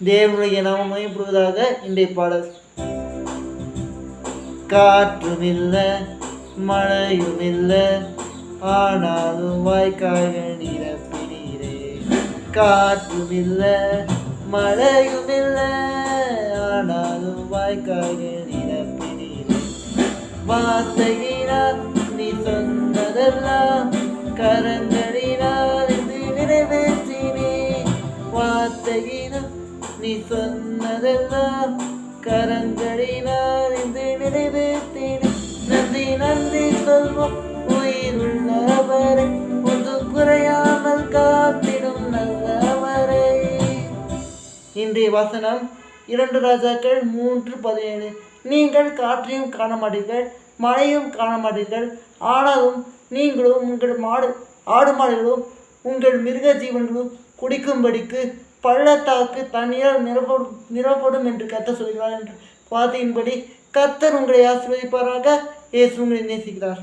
தேவனுடைய நாமம் மயப்படுவதாக இன்றைய பாடல். காற்றும் இல்லை மழையும் இல்லை ஆனாலும் வாய்க்காக நிரப்பினீரே காற்றும் இல்லை மழையும் இல்லை ஆனாலும் வாய்க்காக நிரப்பினீரே வார்த்தையினால் நீ சொன்னதெல்லாம் கரங்களினால் இது நிறைவேற்றினே. வார்த்தையினால் நீ சொன்னதெல்லாம் கரங்களினால் இது நிறைவேற்றின. நந்தி நந்தி சொல்வோம் உயிருள்ளவரை. ஒன்று குறையாமல் காத்திடும் நல்லவரை. இன்றைய வசனம் இரண்டு ராஜாக்கள் மூன்று பதினேழு. நீங்கள் காற்றையும் காண மாட்டீர்கள் மழையும் காண மாட்டீர்கள் ஆனாலும் நீங்களும் உங்கள் மாடு ஆடு மாடுகளும் உங்கள் மிருக ஜீவன்களும் குடிக்கும்படிக்கு பள்ளத்தாக்கு தனியால் நிரப்படும் நிரப்படும் என்று கத்த சொல்கிறார் என்று வார்த்தையின்படி கர்த்தர் உங்களை ஆசிர்வதிப்பாராக. இயேசு உங்களை நேசிக்கிறார்.